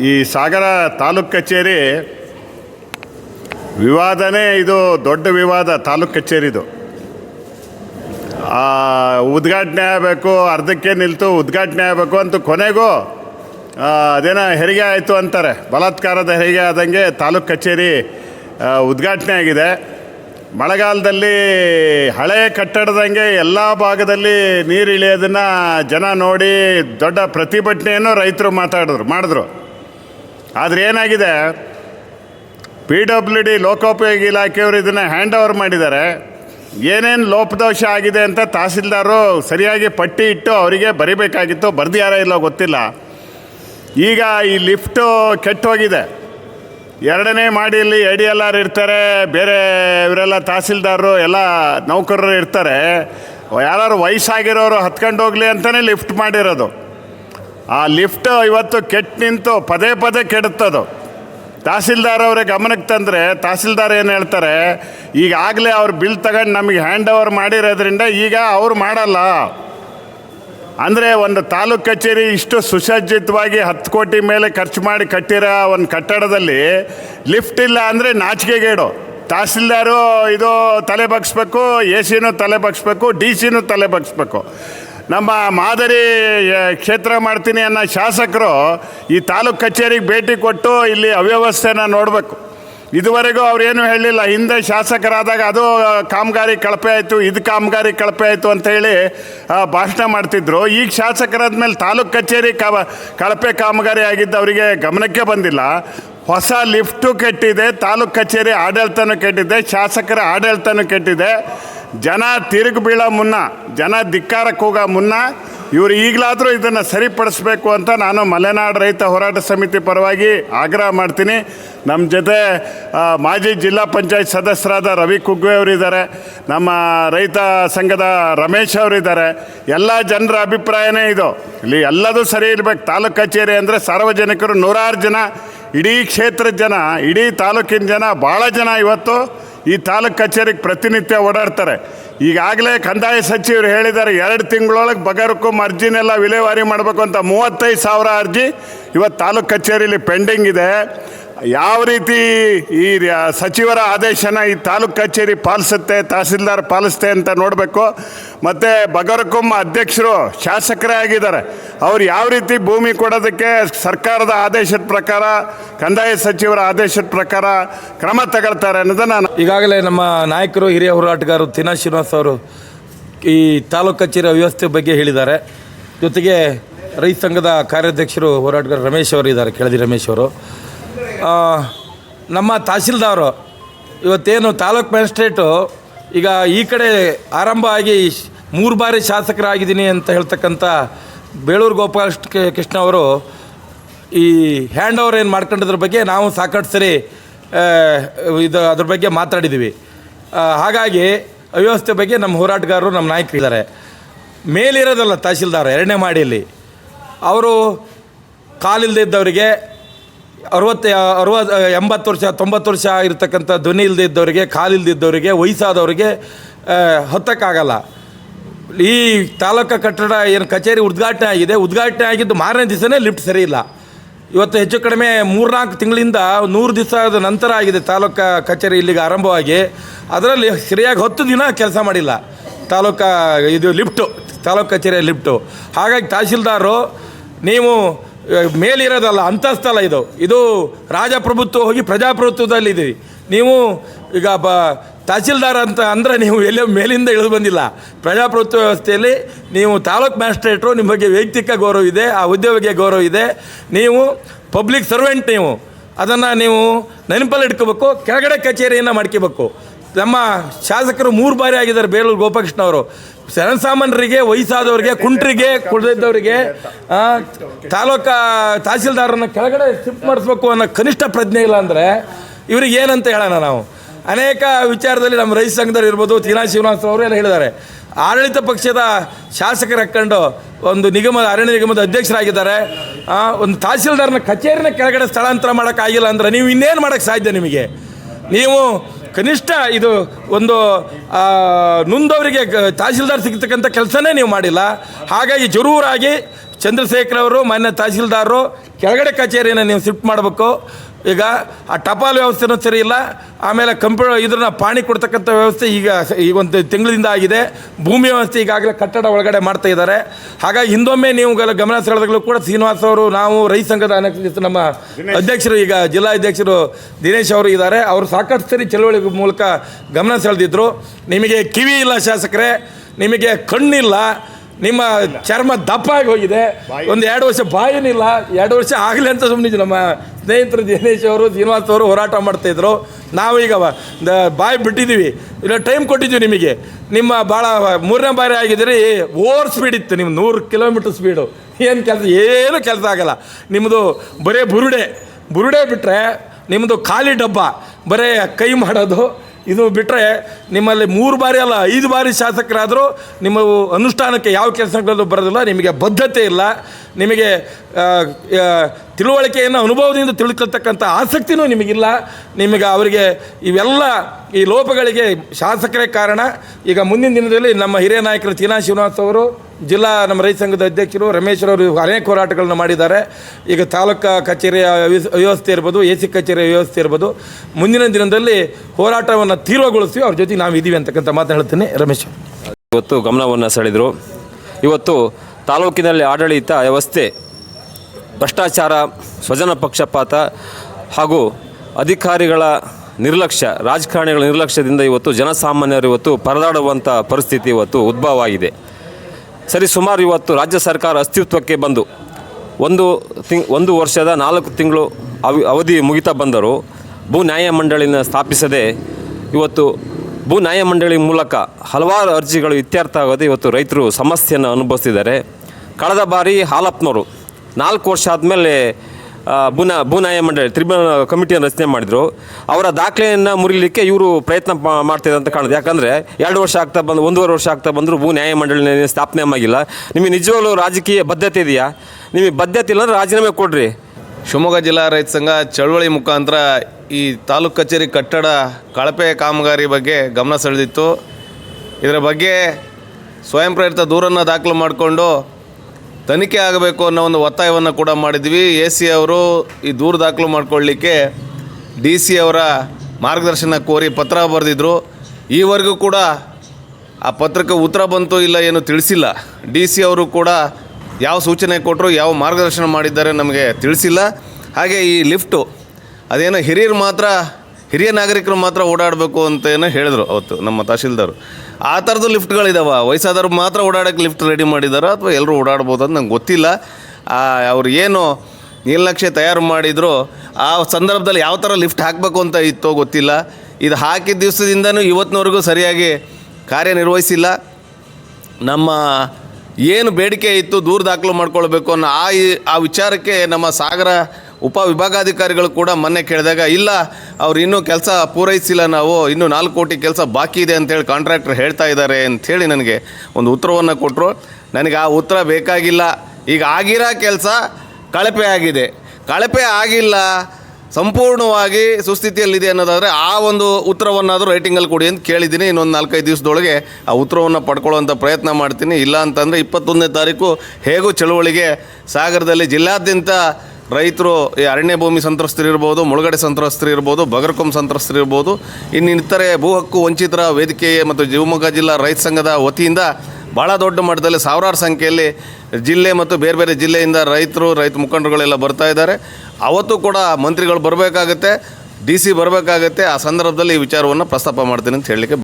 ಈ ಸಾಗರ ತಾಲೂಕ್ ಕಚೇರಿ ವಿವಾದನೇ ಇದು ದೊಡ್ಡ ವಿವಾದ ತಾಲೂಕ್ ಕಚೇರಿದು. ಉದ್ಘಾಟನೆ ಆಗಬೇಕು, ಅರ್ಧಕ್ಕೆ ನಿಲ್ತು ಉದ್ಘಾಟನೆ ಆಗಬೇಕು ಅಂತ ಕೊನೆಗೂ ಅದೇನೋ ಹೆರಿಗೆ ಆಯಿತು ಅಂತಾರೆ. ಬಲಾತ್ಕಾರದ ಹೆರಿಗೆ ಆದಂಗೆ ತಾಲೂಕು ಕಚೇರಿ ಉದ್ಘಾಟನೆ ಆಗಿದೆ. ಮಳೆಗಾಲದಲ್ಲಿ ಹಳೆ ಕಟ್ಟಡದಂಗೆ ಎಲ್ಲ ಭಾಗದಲ್ಲಿ ನೀರು ಇಳಿಯೋದನ್ನು ಜನ ನೋಡಿ ದೊಡ್ಡ ಪ್ರತಿಭಟನೆಯನ್ನು ರೈತರು ಮಾತಾಡಿದ್ರು, ಮಾಡಿದ್ರು. ಆದರೆ ಏನಾಗಿದೆ? ಪಿ ಡಬ್ಲ್ಯೂ ಡಿ ಲೋಕೋಪಯೋಗಿ ಇಲಾಖೆಯವರು ಇದನ್ನು ಹ್ಯಾಂಡ್ ಓವರ್ ಮಾಡಿದ್ದಾರೆ. ಏನೇನು ಲೋಪದೋಷ ಆಗಿದೆ ಅಂತ ತಹಸೀಲ್ದಾರು ಸರಿಯಾಗಿ ಪಟ್ಟಿ ಇಟ್ಟು ಅವರಿಗೆ ಬರಿಬೇಕಾಗಿತ್ತು ಬರೆದು ಯಾರೋ ಇಲ್ಲ ಗೊತ್ತಿಲ್ಲ. ಈಗ ಈ ಲಿಫ್ಟು ಕೆಟ್ಟೋಗಿದೆ. ಎರಡನೇ ಮಾಡಿಯಲ್ಲಿ ಎ ಡಿ ಎಲ್ ಆರ್ ಇರ್ತಾರೆ, ಬೇರೆ ಇವರೆಲ್ಲ ತಹಸೀಲ್ದಾರರು, ಎಲ್ಲ ನೌಕರರು ಇರ್ತಾರೆ. ಯಾರು ವಯಸ್ಸಾಗಿರೋರು ಹತ್ಕೊಂಡು ಹೋಗಲಿ ಅಂತಲೇ ಲಿಫ್ಟ್ ಮಾಡಿರೋದು. ಆ ಲಿಫ್ಟ್ ಇವತ್ತು ಕೆಟ್ಟು ನಿಂತು ಪದೇ ಪದೇ ಕೆಡುತ್ತದು. ತಹಸೀಲ್ದಾರ್ ಅವರ ಗಮನಕ್ಕೆ ತಂದರೆ ತಹಸೀಲ್ದಾರ್ ಏನು ಹೇಳ್ತಾರೆ, ಈಗಾಗಲೇ ಅವ್ರು ಬಿಲ್ ತಗೊಂಡು ನಮಗೆ ಹ್ಯಾಂಡ್ ಓವರ್ ಮಾಡಿರೋದ್ರಿಂದ ಈಗ ಅವ್ರು ಮಾಡಲ್ಲ. ಅಂದರೆ ಒಂದು ತಾಲೂಕು ಕಚೇರಿ ಇಷ್ಟು ಸುಸಜ್ಜಿತವಾಗಿ ಹತ್ತು ಕೋಟಿ ಮೇಲೆ ಖರ್ಚು ಮಾಡಿ ಕಟ್ಟಿರೋ ಒಂದು ಕಟ್ಟಡದಲ್ಲಿ ಲಿಫ್ಟ್ ಇಲ್ಲ ಅಂದರೆ ನಾಚಿಕೆಗೇಡು. ತಹಸೀಲ್ದಾರು ಇದು ತಲೆ ಬಗ್ಸ್ಬೇಕು, ಎ ಸಿನೂ ತಲೆ ಬಗ್ಸ್ಬೇಕು, ಡಿ ಸಿನೂ ತಲೆ ಬಗ್ಸ್ಬೇಕು. ನಮ್ಮ ಮಾದರಿ ಕ್ಷೇತ್ರ ಮಾಡ್ತೀನಿ ಅನ್ನೋ ಶಾಸಕರು ಈ ತಾಲೂಕು ಕಚೇರಿಗೆ ಭೇಟಿ ಕೊಟ್ಟು ಇಲ್ಲಿ ಅವ್ಯವಸ್ಥೆನ ನೋಡಬೇಕು. ಇದುವರೆಗೂ ಅವ್ರೇನು ಹೇಳಲಿಲ್ಲ. ಹಿಂದೆ ಶಾಸಕರಾದಾಗ ಅದು ಕಾಮಗಾರಿ ಕಳಪೆ ಆಯಿತು, ಇದು ಕಾಮಗಾರಿ ಕಳಪೆ ಆಯಿತು ಅಂತ ಹೇಳಿ ಭಾಷಣ ಮಾಡ್ತಿದ್ರು. ಈಗ ಶಾಸಕರಾದ ಮೇಲೆ ತಾಲೂಕು ಕಚೇರಿ ಕಳಪೆ ಕಾಮಗಾರಿ ಆಗಿದ್ದು ಅವರಿಗೆ ಗಮನಕ್ಕೆ ಬಂದಿಲ್ಲ. ಹೊಸ ಲಿಫ್ಟು ಕೆಟ್ಟಿದೆ, ತಾಲೂಕು ಕಚೇರಿ ಆಡಳಿತನೂ ಕೆಟ್ಟಿದೆ, ಶಾಸಕರ ಆಡಳಿತನೂ ಕೆಟ್ಟಿದೆ. ಜನ ತಿರುಗಿ ಬೀಳೋ ಮುನ್ನ, ಜನ ಧಿಕ್ಕಾರಕ್ಕೆ ಹೋಗೋ ಮುನ್ನ ಇವರು ಈಗಲಾದರೂ ಇದನ್ನು ಸರಿಪಡಿಸಬೇಕು ಅಂತ ನಾನು ಮಲೆನಾಡು ರೈತ ಹೋರಾಟ ಸಮಿತಿ ಪರವಾಗಿ ಆಗ್ರಹ ಮಾಡ್ತೀನಿ. ನಮ್ಮ ಜೊತೆ ಮಾಜಿ ಜಿಲ್ಲಾ ಪಂಚಾಯತ್ ಸದಸ್ಯರಾದ ರವಿ ಕುಗ್ವೆ ಅವರಿದ್ದಾರೆ. ನಮ್ಮ ರೈತ ಸಂಘದ ರಮೇಶ್ ಅವರಿದ್ದಾರೆ. ಎಲ್ಲ ಜನರ ಅಭಿಪ್ರಾಯನೇ ಇದು. ಇಲ್ಲಿ ಎಲ್ಲದೂ ಸರಿ ಇರಬೇಕು. ತಾಲೂಕು ಕಚೇರಿ ಅಂದರೆ ಸಾರ್ವಜನಿಕರು ನೂರಾರು ಜನ, ಇಡೀ ಕ್ಷೇತ್ರದ ಜನ, ಇಡೀ ತಾಲೂಕಿನ ಜನ ಭಾಳ ಜನ ಇವತ್ತು ಈ ತಾಲೂಕು ಕಚೇರಿಗೆ ಪ್ರತಿನಿತ್ಯ ಓಡಾಡ್ತಾರೆ. ಈಗಾಗಲೇ ಕಂದಾಯ ಸಚಿವರು ಹೇಳಿದ್ದಾರೆ, ಎರಡು ತಿಂಗಳೊಳಗೆ ಬಗರ್ಕು ಅರ್ಜಿನೆಲ್ಲ ವಿಲೇವಾರಿ ಮಾಡಬೇಕು ಅಂತ ಮೂವತ್ತೈದು ಸಾವಿರ ಅರ್ಜಿ ಇವತ್ತು ತಾಲೂಕು ಕಚೇರಿಯಲ್ಲಿ ಪೆಂಡಿಂಗ್ ಇದೆ. ಯಾವ ರೀತಿ ಈ ಸಚಿವರ ಆದೇಶನ ಈ ತಾಲೂಕು ಕಚೇರಿ ಪಾಲಿಸುತ್ತೆ, ತಹಸೀಲ್ದಾರ್ ಪಾಲಿಸುತ್ತೆ ಅಂತ ನೋಡಬೇಕು. ಮತ್ತು ಬಗರಕುಂ ಅಧ್ಯಕ್ಷರು ಶಾಸಕರೇ ಆಗಿದ್ದಾರೆ. ಅವ್ರು ಯಾವ ರೀತಿ ಭೂಮಿ ಕೊಡೋದಕ್ಕೆ ಸರ್ಕಾರದ ಆದೇಶದ ಪ್ರಕಾರ, ಕಂದಾಯ ಸಚಿವರ ಆದೇಶದ ಪ್ರಕಾರ ಕ್ರಮ ತಗೊಳ್ತಾರೆ ಅನ್ನೋದನ್ನು ನಾನು ಈಗಾಗಲೇ ನಮ್ಮ ನಾಯಕರು, ಹಿರಿಯ ಹೋರಾಟಗಾರರು ತಿನ್ನ ಶ್ರೀನಿವಾಸ್ ಅವರು ಈ ತಾಲೂಕು ಕಚೇರಿ ವ್ಯವಸ್ಥೆ ಬಗ್ಗೆ ಹೇಳಿದ್ದಾರೆ. ಜೊತೆಗೆ ರೈತ ಸಂಘದ ಕಾರ್ಯಾಧ್ಯಕ್ಷರು, ಹೋರಾಟಗಾರ ರಮೇಶ್ ಅವರು ಇದ್ದಾರೆ. ಕೆಳದಿ ರಮೇಶ್ ಅವರು. ನಮ್ಮ ತಹಸೀಲ್ದಾರು ಇವತ್ತೇನು ತಾಲೂಕ್ ಮ್ಯಾಜಿಸ್ಟ್ರೇಟು, ಈಗ ಈ ಕಡೆ ಆರಂಭ ಆಗಿ ಮೂರು ಬಾರಿ ಶಾಸಕರಾಗಿದ್ದೀನಿ ಅಂತ ಹೇಳ್ತಕ್ಕಂಥ ಬೇಳೂರು ಗೋಪಾಲ ಕೃಷ್ಣ ಅವರು ಈ ಹ್ಯಾಂಡ್ ಓವರ್ ಏನು ಮಾಡ್ಕೊಂಡಿದ್ರ ಬಗ್ಗೆ ನಾವು ಸಾಕಷ್ಟು ಸರಿ ಇದು ಅದ್ರ ಬಗ್ಗೆ ಮಾತಾಡಿದ್ದೀವಿ ಹಾಗಾಗಿ ಅವ್ಯವಸ್ಥೆ ಬಗ್ಗೆ ನಮ್ಮ ಹೋರಾಟಗಾರರು ನಮ್ಮ ನಾಯಕರು ಇದ್ದಾರೆ ಮೇಲಿರೋದಲ್ಲ ತಹಸೀಲ್ದಾರ್ ಎರಡನೇ ಮಾಡಿಯಲ್ಲಿ. ಅವರು ಕಾಲಿಲ್ಲದೆ ಇದ್ದವರಿಗೆ ಅರವತ್ತು ಅರವತ್ತು ಎಂಬತ್ತು ವರ್ಷ, ತೊಂಬತ್ತು ವರ್ಷ ಇರತಕ್ಕಂಥ ಧ್ವನಿ ಇಲ್ಲದೆ ಕಾಲಿಲ್ದಿದ್ದವ್ರಿಗೆ ವಯಸ್ಸಾದವರಿಗೆ ಹತ್ತಕ್ಕಾಗಲ್ಲ. ಈ ತಾಲೂಕು ಕಟ್ಟಡ ಏನು ಕಚೇರಿ ಉದ್ಘಾಟನೆ ಆಗಿದೆ. ಉದ್ಘಾಟನೆ ಆಗಿದ್ದು ಮಾರನೇ ದಿವಸನೇ ಲಿಫ್ಟ್ ಸರಿ ಇಲ್ಲ. ಇವತ್ತು ಹೆಚ್ಚು ಕಡಿಮೆ ಮೂರ್ನಾಲ್ಕು ತಿಂಗಳಿಂದ ನೂರು ದಿವಸದ ನಂತರ ಆಗಿದೆ ತಾಲೂಕು ಕಚೇರಿ ಇಲ್ಲಿಗೆ ಆರಂಭವಾಗಿ. ಅದರಲ್ಲಿ ಸರಿಯಾಗಿ ಹತ್ತು ದಿನ ಕೆಲಸ ಮಾಡಿಲ್ಲ. ತಾಲೂಕು, ಇದು ಲಿಫ್ಟು, ತಾಲೂಕು ಕಚೇರಿಯ ಲಿಫ್ಟು. ಹಾಗಾಗಿ ತಹಶೀಲ್ದಾರು, ನೀವು ಮೇಲಿರೋದಲ್ಲ ಅಂತಸ್ತಲ್ಲ ಇದು. ಇದು ರಾಜಪ್ರಭುತ್ವ ಹೋಗಿ ಪ್ರಜಾಪ್ರಭುತ್ವದಲ್ಲಿದ್ದೀವಿ ನೀವು ಈಗ ಬ, ತಹಸೀಲ್ದಾರ್ ಅಂತ ಅಂದರೆ ನೀವು ಎಲ್ಲೋ ಮೇಲಿಂದ ಇಳಿದು ಬಂದಿಲ್ಲ. ಪ್ರಜಾಪ್ರಭುತ್ವ ವ್ಯವಸ್ಥೆಯಲ್ಲಿ ನೀವು ತಾಲೂಕ್ ಮ್ಯಾಜಿಸ್ಟ್ರೇಟ್ರು, ನಿಮ್ಮ ಬಗ್ಗೆ ವೈಯಕ್ತಿಕ ಗೌರವ ಇದೆ, ಆ ಬಗ್ಗೆ ಗೌರವ ಇದೆ. ನೀವು ಪಬ್ಲಿಕ್ ಸರ್ವೆಂಟ್ ನೀವು. ಅದನ್ನು ನೀವು ನೆನಪಲ್ಲಿ ಇಟ್ಕೋಬೇಕು, ಕೆಳಗಡೆ ಕಚೇರಿಯನ್ನು ಮಾಡ್ಕೋಬೇಕು. ನಮ್ಮ ಶಾಸಕರು ಮೂರು ಬಾರಿ ಆಗಿದ್ದಾರೆ, ಬೇಲೂರು ಗೋಪಾಲಕೃಷ್ಣ ಅವರು. ಜನಸಾಮಾನ್ಯರಿಗೆ ವಯಸ್ಸಾದವರಿಗೆ, ಕುಂಟ್ರಿಗೆ ಕುಡಿದವರಿಗೆ ತಾಲೂಕಾ ತಹಸೀಲ್ದಾರನ ಕೆಳಗಡೆ ಶಿಫ್ಟ್ ಮಾಡಿಸ್ಬೇಕು ಅನ್ನೋ ಕನಿಷ್ಠ ಪ್ರಜ್ಞೆ ಇಲ್ಲ ಅಂದರೆ ಇವ್ರಿಗೆ ಏನಂತ ಹೇಳೋಣ ನಾವು? ಅನೇಕ ವಿಚಾರದಲ್ಲಿ ನಮ್ಮ ರೈತ ಸಂಘದವ್ರು ಇರ್ಬೋದು, ತೀನಾ ಶ್ರೀನಿವಾಸ ಅವರು ಎಲ್ಲ ಹೇಳಿದ್ದಾರೆ. ಆಡಳಿತ ಪಕ್ಷದ ಶಾಸಕರ ಹಾಕ್ಕೊಂಡು ಒಂದು ನಿಗಮದ ಅರಣ್ಯ ನಿಗಮದ ಅಧ್ಯಕ್ಷರಾಗಿದ್ದಾರೆ. ಒಂದು ತಹಸೀಲ್ದಾರ್ನ ಕಚೇರಿನ ಕೆಳಗಡೆ ಸ್ಥಳಾಂತರ ಮಾಡೋಕ್ಕಾಗಿಲ್ಲ ಅಂದರೆ ನೀವು ಇನ್ನೇನು ಮಾಡೋಕ್ಕೆ ಸಾಧ್ಯ ನಿಮಗೆ? ನೀವು ಕನಿಷ್ಠ ಇದು ಒಂದು ನುಂದವರಿಗೆ ತಹಸೀಲ್ದಾರ್ ಸಿಗ್ತಕ್ಕಂಥ ಕೆಲಸನೇ ನೀವು ಮಾಡಿಲ್ಲ. ಹಾಗಾಗಿ ಜರೂರಾಗಿ ಚಂದ್ರಶೇಖರ್ ಅವರು, ಮಾನ್ಯ ತಹಸೀಲ್ದಾರರು ಕೆಳಗಡೆ ಕಚೇರಿಯನ್ನು ನೀವು ಶಿಫ್ಟ್ ಮಾಡಬೇಕು. ಈಗ ಆ ಟಪಾಲ್ ವ್ಯವಸ್ಥೆನೂ ಸರಿ ಇಲ್ಲ. ಆಮೇಲೆ ಕಂಪ್ಯೂ ಇದನ್ನ ಪಾಣಿ ಕೊಡ್ತಕ್ಕಂಥ ವ್ಯವಸ್ಥೆ ಈಗ ಈಗ ಒಂದು ತಿಂಗಳಿಂದ ಆಗಿದೆ. ಭೂಮಿ ವ್ಯವಸ್ಥೆ ಈಗಾಗಲೇ ಕಟ್ಟಡ ಒಳಗಡೆ ಮಾಡ್ತಾ ಇದ್ದಾರೆ. ಹಾಗಾಗಿ ಹಿಂದೊಮ್ಮೆ ನೀವು ಗಮನ ಸೆಳೆದಾಗಲೂ ಕೂಡ ಶ್ರೀನಿವಾಸ್ ಅವರು ನಾವು ರೈತ ಸಂಘದ ನಮ್ಮ ಅಧ್ಯಕ್ಷರು ಈಗ ಜಿಲ್ಲಾ ಅಧ್ಯಕ್ಷರು ದಿನೇಶ್ ಅವರು ಇದ್ದಾರೆ. ಅವರು ಸಾಕಷ್ಟು ಸರಿ ಚಳವಳಿ ಮೂಲಕ ಗಮನ ಸೆಳೆದಿದ್ರು. ನಿಮಗೆ ಕಿವಿ ಇಲ್ಲ ಶಾಸಕರೇ. ನಿಮಗೆ ಕಣ್ಣಿಲ್ಲ. ನಿಮ್ಮ ಚರ್ಮ ದಪ್ಪ ಆಗಿ ಹೋಗಿದೆ. ಒಂದು ಎರಡು ವರ್ಷ ಬಾಯಿನಿಲ್ಲ ಎರಡು ವರ್ಷ ಆಗಲಿ ಅಂತ ಸುಮ್ಮನಿದ್ದು ನಮ್ಮ ಸ್ನೇಹಿತರು ದಿನೇಶ್ ಅವರು, ಶ್ರೀನಿವಾಸ್ ಅವರು ಹೋರಾಟ ಮಾಡ್ತಾಯಿದ್ರು ನಾವು ಈಗ ಬಾಯಿ ಬಿಟ್ಟಿದ್ದೀವಿ ಇಲ್ಲ ಟೈಮ್ ಕೊಟ್ಟಿದ್ದೀವಿ ನಿಮಗೆ. ನಿಮ್ಮ ಭಾಳ ಮೂರನೇ ಬಾರಿ ಆಗಿದ್ದರೆ. ಓವರ್ ಸ್ಪೀಡ್ ಇತ್ತು. ನಿಮ್ಮ ನೂರು ಕಿಲೋಮೀಟ್ರ್ ಸ್ಪೀಡು ಏನು ಕೆಲಸ? ಏನು ಕೆಲಸ ಆಗಲ್ಲ. ನಿಮ್ಮದು ಬರೀ ಬುರುಡೆ. ಬುರುಡೆ ಬಿಟ್ಟರೆ ನಿಮ್ಮದು ಖಾಲಿ ಡಬ್ಬ. ಬರೀ ಕೈ ಮಾಡೋದು. ಇದು ಬಿಟ್ಟರೆ ನಿಮ್ಮಲ್ಲಿ ಮೂರು ಬಾರಿ ಅಲ್ಲ, ಐದು ಬಾರಿ ಶಾಸಕರಾದರೂ ನಿಮ್ಮ ಅನುಷ್ಠಾನಕ್ಕೆ ಯಾವ ಕೆಲಸಗಳಲ್ಲೂ ಬರೋದಿಲ್ಲ, ನಿಮಗೆ ಬದ್ಧತೆ ಇಲ್ಲ, ನಿಮಗೆ ತಿಳುವಳಿಕೆಯನ್ನು, ಅನುಭವದಿಂದ ತಿಳ್ಕೊಳ್ತಕ್ಕಂಥ ಆಸಕ್ತಿನೂ ನಿಮಗಿಲ್ಲ. ನಿಮಗೆ ಅವರಿಗೆ ಇವೆಲ್ಲ ಈ ಲೋಪಗಳಿಗೆ ಶಾಸಕರೇ ಕಾರಣ. ಈಗ ಮುಂದಿನ ದಿನದಲ್ಲಿ ನಮ್ಮ ಹಿರಿಯ ನಾಯಕರು ಚೀನಾ ಶ್ರೀನಿವಾಸ್ ಅವರು ಜಿಲ್ಲಾ ನಮ್ಮ ರೈತ ಸಂಘದ ಅಧ್ಯಕ್ಷರು ರಮೇಶ್ ಅವರು ಅನೇಕ ಹೋರಾಟಗಳನ್ನು ಮಾಡಿದ್ದಾರೆ. ಈಗ ತಾಲೂಕಾ ಕಚೇರಿಯ ವ್ಯವ- ವ್ಯವಸ್ಥೆ ಇರ್ಬೋದು, ಎ ಸಿ ಕಚೇರಿಯ ವ್ಯವಸ್ಥೆ ಇರ್ಬೋದು. ಮುಂದಿನ ದಿನದಲ್ಲಿ ಹೋರಾಟವನ್ನು ತೀವ್ರಗೊಳಿಸಿ ಅವ್ರ ಜೊತೆ ನಾವು ಇದ್ದೀವಿ ಅಂತಕ್ಕಂಥ ಮಾತು ಹೇಳ್ತೀನಿ ರಮೇಶ್ ಇವತ್ತು ಗಮನವನ್ನು ಸೆಳೆದರು. ಇವತ್ತು ತಾಲೂಕಿನಲ್ಲಿ ಆಡಳಿತ ವ್ಯವಸ್ಥೆ, ಭ್ರಷ್ಟಾಚಾರ, ಸ್ವಜನ ಪಕ್ಷಪಾತ ಹಾಗೂ ಅಧಿಕಾರಿಗಳ ನಿರ್ಲಕ್ಷ್ಯ, ರಾಜಕಾರಣಿಗಳ ನಿರ್ಲಕ್ಷ್ಯದಿಂದ ಇವತ್ತು ಜನಸಾಮಾನ್ಯರು ಇವತ್ತು ಪರದಾಡುವಂಥ ಪರಿಸ್ಥಿತಿ ಇವತ್ತು ಉದ್ಭವವಾಗಿದೆ ಸರಿ, ಸುಮಾರು ಇವತ್ತು ರಾಜ್ಯ ಸರ್ಕಾರ ಅಸ್ತಿತ್ವಕ್ಕೆ ಬಂದು ಒಂದು ತಿಂಗ್, ಒಂದು ವರ್ಷದ ನಾಲ್ಕು ತಿಂಗಳು ಅವಿ, ಅವಧಿ ಮುಗಿತಾ ಬಂದರೂ ಭೂ ನ್ಯಾಯ ಮಂಡಳಿನ ಸ್ಥಾಪಿಸದೆ ಇವತ್ತು ಭೂ ನ್ಯಾಯ ಮಂಡಳಿ ಮೂಲಕ ಹಲವಾರು ಅರ್ಜಿಗಳು ಇತ್ಯರ್ಥ ಆಗೋದೇ ಇವತ್ತು ರೈತರು ಸಮಸ್ಯೆಯನ್ನು ಅನುಭವಿಸ್ತಿದ್ದಾರೆ ಕಳೆದ ಬಾರಿ ಹಾಲಪ್ಪನವರು ನಾಲ್ಕು ವರ್ಷ ಆದಮೇಲೆ ಭೂನ ಭೂ ನ್ಯಾಯ ಮಂಡಳಿ ಟ್ರಿಬ್ಯುನಲ್ ಕಮಿಟಿಯನ್ನು ರಚನೆ ಮಾಡಿದರು. ಅವರ ದಾಖಲೆಯನ್ನು ಮುರಿಲಿಕ್ಕೆ ಇವರು ಪ್ರಯತ್ನ ಮಾಡ್ತಿದೆ ಮಾಡ್ತಿದ್ದಾರೆ ಅಂತ ಕಾಣುತ್ತೆ. ಯಾಕಂದರೆ ಎರಡು ವರ್ಷ ಆಗ್ತಾ ಬಂದು, ಒಂದೂವರೆ ವರ್ಷ ಆಗ್ತಾ ಬಂದರೂ ಭೂ ನ್ಯಾಯ ಮಂಡಳಿ ಸ್ಥಾಪನೆ ಆಗಿಲ್ಲ. ನಿಮಗೆ ನಿಜವಾಗ್ಲೂ ರಾಜಕೀಯ ಬದ್ಧತೆ ಇದೆಯಾ? ನಿಮಗೆ ಬದ್ಧತೆ ಇಲ್ಲ ಅಂದರೆ ರಾಜೀನಾಮೆ ಕೊಡ್ರಿ. ಶಿವಮೊಗ್ಗ ಜಿಲ್ಲಾ ರೈತ ಸಂಘ ಚಳವಳಿ ಮುಖಾಂತರ ಈ ತಾಲೂಕು ಕಚೇರಿ ಕಟ್ಟಡ ಕಳಪೆ ಕಾಮಗಾರಿ ಬಗ್ಗೆ ಗಮನ ಸೆಳೆದಿತ್ತು. ಇದರ ಬಗ್ಗೆ ಸ್ವಯಂ ಪ್ರೇರಿತ ದೂರನ್ನು ದಾಖಲು ಮಾಡಿಕೊಂಡು ತನಿಖೆ ಆಗಬೇಕು ಅನ್ನೋ ಒಂದು ಒತ್ತಾಯವನ್ನು ಕೂಡ ಮಾಡಿದ್ವಿ. ಎ ಸಿ ಅವರು ಈ ದೂರು ದಾಖಲು ಮಾಡ್ಕೊಳ್ಳಿಕ್ಕೆ ಡಿ ಸಿ ಅವರ ಮಾರ್ಗದರ್ಶನ ಕೋರಿ ಪತ್ರ ಬರೆದಿದ್ರು. ಈವರೆಗೂ ಕೂಡ ಆ ಪತ್ರಕ್ಕೆ ಉತ್ತರ ಬಂತು ಇಲ್ಲ ಏನು ತಿಳಿಸಿಲ್ಲ. ಡಿ ಸಿ ಅವರು ಕೂಡ ಯಾವ ಸೂಚನೆ ಕೊಟ್ಟರು ಯಾವ ಮಾರ್ಗದರ್ಶನ ಮಾಡಿದ್ದಾರೆ ನಮಗೆ ತಿಳಿಸಿಲ್ಲ. ಹಾಗೆ ಈ ಲಿಫ್ಟು, ಅದೇನೋ ಹಿರಿಯರು ಮಾತ್ರ ಹಿರಿಯ ನಾಗರಿಕರು ಮಾತ್ರ ಓಡಾಡಬೇಕು ಅಂತ ಏನೋ ಹೇಳಿದ್ರು ಅವತ್ತು ನಮ್ಮ ತಹಶೀಲ್ದಾರು. ಆ ಥರದ್ದು ಲಿಫ್ಟ್ಗಳಿದಾವೆ? ವಯಸ್ಸಾದವ್ರು ಮಾತ್ರ ಓಡಾಡೋಕ್ಕೆ ಲಿಫ್ಟ್ ರೆಡಿ ಮಾಡಿದಾರೋ ಅಥವಾ ಎಲ್ಲರೂ ಓಡಾಡ್ಬೋದು ಅಂತ ನಂಗೆ ಗೊತ್ತಿಲ್ಲ. ಅವ್ರು ಏನು ನೀಲನಕ್ಷೆ ತಯಾರು ಮಾಡಿದ್ರು, ಆ ಸಂದರ್ಭದಲ್ಲಿ ಯಾವ ಥರ ಲಿಫ್ಟ್ ಹಾಕಬೇಕು ಅಂತ ಇತ್ತೋ ಗೊತ್ತಿಲ್ಲ. ಇದು ಹಾಕಿದ ದಿವಸದಿಂದನೂ ಇವತ್ತಿನವರೆಗೂ ಸರಿಯಾಗಿ ಕಾರ್ಯನಿರ್ವಹಿಸಿಲ್ಲ. ನಮ್ಮ ಏನು ಬೇಡಿಕೆ ಇತ್ತು ದೂರ ದಾಖಲು ಮಾಡ್ಕೊಳ್ಬೇಕು ಅನ್ನೋ ಆ ಆ ವಿಚಾರಕ್ಕೆ ನಮ್ಮ ಸಾಗರ ಉಪ ವಿಭಾಗಾಧಿಕಾರಿಗಳು ಕೂಡ ಮೊನ್ನೆ ಕೇಳಿದಾಗ, ಇಲ್ಲ, ಅವ್ರು ಇನ್ನೂ ಕೆಲಸ ಪೂರೈಸಿಲ್ಲ ನಾವು, ಇನ್ನೂ ನಾಲ್ಕು ಕೋಟಿ ಕೆಲಸ ಬಾಕಿ ಇದೆ ಅಂತೇಳಿ ಕಾಂಟ್ರಾಕ್ಟರ್ ಹೇಳ್ತಾ ಇದ್ದಾರೆ ಅಂಥೇಳಿ ನನಗೆ ಒಂದು ಉತ್ತರವನ್ನು ಕೊಟ್ಟರು ನನಗೆ ಆ ಉತ್ತರ ಬೇಕಾಗಿಲ್ಲ. ಈಗ ಆಗಿರೋ ಕೆಲಸ ಕಳಪೆ ಆಗಿದೆ. ಕಳಪೆ ಆಗಿಲ್ಲ, ಸಂಪೂರ್ಣವಾಗಿ ಸುಸ್ಥಿತಿಯಲ್ಲಿದೆ ಅನ್ನೋದಾದರೆ ಆ ಒಂದು ಉತ್ತರವನ್ನಾದರೂ ರೈಟಿಂಗಲ್ಲಿ ಕೊಡಿ ಅಂತ ಕೇಳಿದ್ದೀನಿ. ಇನ್ನೊಂದು ನಾಲ್ಕೈದು ದಿವಸದೊಳಗೆ ಆ ಉತ್ತರವನ್ನು ಪಡ್ಕೊಳ್ಳುವಂಥ ಪ್ರಯತ್ನ ಮಾಡ್ತೀನಿ. ಇಲ್ಲ ಅಂತಂದರೆ ಇಪ್ಪತ್ತೊಂದನೇ ತಾರೀಕು ಹೇಗೂ ಚಳುವಳಿಗೆ ಸಾಗರದಲ್ಲಿ ಜಿಲ್ಲಾದ್ಯಂತ ರೈತರು ಈ ಅರಣ್ಯ ಭೂಮಿ ಸಂತ್ರಸ್ತರಿರ್ಬೋದು ಮುಳುಗಡೆ ಸಂತ್ರಸ್ತರಿರ್ಬೋದು ಬಗರ್ಕೊಂ ಸಂತ್ರಸ್ತರು ಇರ್ಬೋದು, ಇನ್ನಿತರೆ ಭೂ ಹಕ್ಕು ವಂಚಿತರ ವೇದಿಕೆ ಮತ್ತು ಶಿವಮೊಗ್ಗ ಜಿಲ್ಲಾ ರೈತ ಸಂಘದ ವತಿಯಿಂದ ಭಾಳ ದೊಡ್ಡ ಮಟ್ಟದಲ್ಲಿ ಸಾವಿರಾರು ಸಂಖ್ಯೆಯಲ್ಲಿ ಜಿಲ್ಲೆ ಮತ್ತು ಬೇರೆ ಬೇರೆ ಜಿಲ್ಲೆಯಿಂದ ರೈತರು, ರೈತ ಮುಖಂಡರುಗಳೆಲ್ಲ ಬರ್ತಾ ಇದ್ದಾರೆ. ಅವತ್ತು ಕೂಡ ಮಂತ್ರಿಗಳು ಬರಬೇಕಾಗತ್ತೆ, ಡಿ ಸಿ ಬರಬೇಕಾಗತ್ತೆ. ಆ ಸಂದರ್ಭದಲ್ಲಿ ಈ ವಿಚಾರವನ್ನು ಪ್ರಸ್ತಾಪ ಮಾಡ್ತೀನಿ ಅಂತ ಹೇಳಲಿಕ್ಕೆ